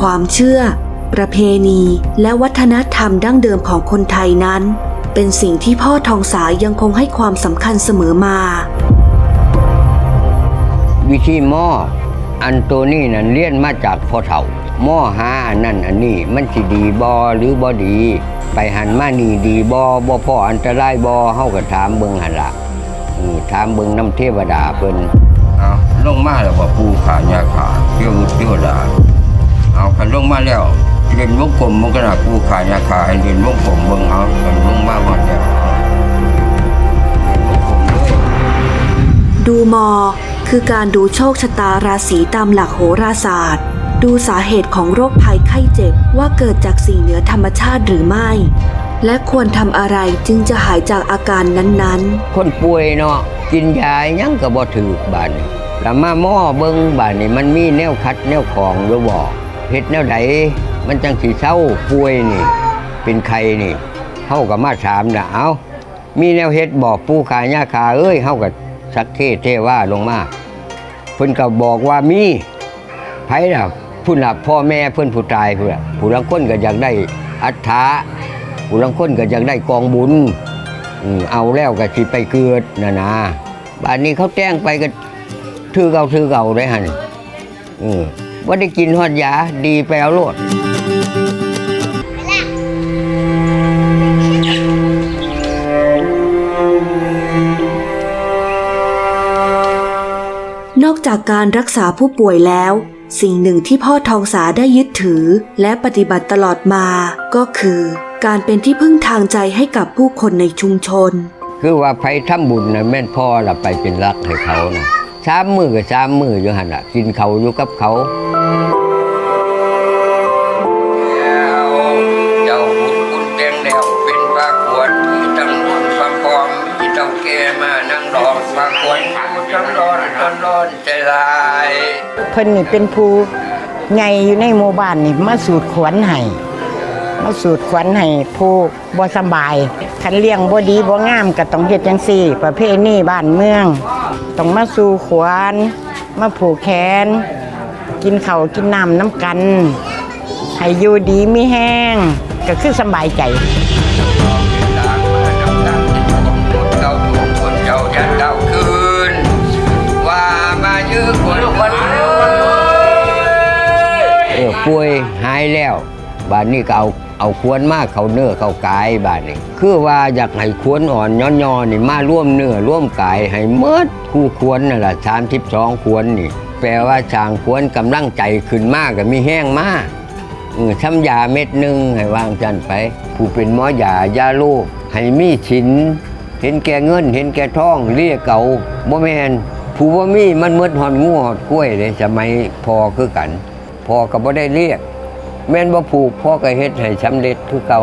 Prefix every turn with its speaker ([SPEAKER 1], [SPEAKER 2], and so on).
[SPEAKER 1] ความเชื่อ ประเพณี และวัฒนธรรมดั้งเดิมของคนไทยนั้น เป็นสิ่งที่พ่อทองสายังคงให้ความสำคัญเสมอมา
[SPEAKER 2] วิธีหม้ออันตัวนี้นั่นเลี้ยนมาจากพ่อเฒ่าหม้อหาอันนั้นอันนี้มันสิดีบอหรือบ่ดี ไปหันมานี่ดีบอบ่พ่ออันตรายบอเฮาก็ถามเบิ่งหั่นล่ะอือถามเบิ่งน้ำเทวดาเพิ่น
[SPEAKER 3] เอาลงมาแล้วว่าปูขาญาขาเที่ยวมุดเที่ยวดา เอาคันลงมาแล้วเรียนวงกลมมันก็น่ะปูขาญาขาให้เรียนวงกลมเบิ่งเอาคันลงมาหมดแล้ววงกลมเลย
[SPEAKER 1] ดูมอ คือการดูโชคชะตาราศีตามหลักโหราศาสตร์ ดูสาเหตุของโรคภัยไข้เจ็บว่าเกิดจากสิ่งเหนือธรรมชาติหรือไม่ และควรทำอะไรจึงจะหายจากอาการนั้นๆ
[SPEAKER 2] คนป่วยเนาะกินยาหยังก็บ่ถูกบาดนี้แล้วมาหม้อเบิ่งบาดนี้มันมีแนวคัดแนวของหรือบ่ เฮ็ดแนวใดมันจังสิเศร้าป่วยนี่ เป็นไข้นี่เฮาก็มาถามนะเอ้ามีแนวเฮ็ดบอกปู่ขายาคาเอ้ยเฮาก็สักเทเทว่าลงมาเพิ่นก็บอกว่ามีไผล่ะผู้น่ะพ่อแม่เพิ่นผู้ตายเพิ่นน่ะผู้ลังคนก็อยากได้อัฐาผู้ลังคนก็อยากได้กองบุญเอาแล้วก็สิไปเกิดนะนะบ้านนี้เขาแจ้งไปก็ถือเก่าถือเก่าได้หันอืม ว่าได้กินฮอดยาดีไปเอาโลด
[SPEAKER 1] นอกจากการรักษาผู้ป่วยแล้ว สิ่งหนึ่งที่พ่อทองสาได้ยึดถือ และปฏิบัติตลอดมา ก็คือ การเป็นที่พึ่งทางใจให้กับผู้คนในชุมชน
[SPEAKER 2] คือว่าไปทำบุญนะแม่นพ่อละไปเป็นรักให้เขานะ สามมือกับสามมืออยู่หันละกินเขาอยู่กับเขา
[SPEAKER 3] เจ้าบุญคุณเต็มแล้วเป็นพระขวดมีตั้งบุญพระพรมีเจ้าแก่มานั่งรองพระขวดจำร้อนจนร้อนใจลาย
[SPEAKER 4] เพิ่นนี่เป็นผู้ใหญ่อยู่ในหมู่บ้านนี่มาสูตรขวัญให้ มาสูตรขวัญให้ผู้บ่สำบายคันเลี้ยงบ่ดีบ่งามก็ต้องเฮ็ดจังซี่ ประเพณีบ้านเมือง ต้องมาสู่ขวัญมาผูกแขน กินข้าวกินน้ำน้ำกันให้อยู่ดีมีแห้ง ก็คือสำบายใจ
[SPEAKER 3] เจ้าถูกคนเจ้ายันเจ้าคืนว่ามายื้อคนคน
[SPEAKER 2] เออป่วยหายแล้วบ้านนี้ก็เอา เอาควรมาเขาเนื้อเขากายบ้านนี้คือว่าอยากให้ควรอ่อนย้อนยอนี่มาร่วมเนื้อร่วมกายให้เมิดคู่ควรนั่นแหละสามสิบสองควรนี่ แปลว่าสร้างควรกำลังใจขึ้นมากกับมีแห้งมากช้ำยาเม็ดหนึ่งให้วางจันไป ผู้เป็นหมอยายาโลกให้มีชิน เห็นแก่เงิน เห็นแก่ทองเรียกเก่าบ่แมนผู้ว่ามีมันเมดหอนงูหอดกล้วยเลยสมัยพอคือกัน พอก็บ่ได้เรียก แม่นบ่ผูกพ่อก็เฮ็ดให้สำเร็จคือเก่า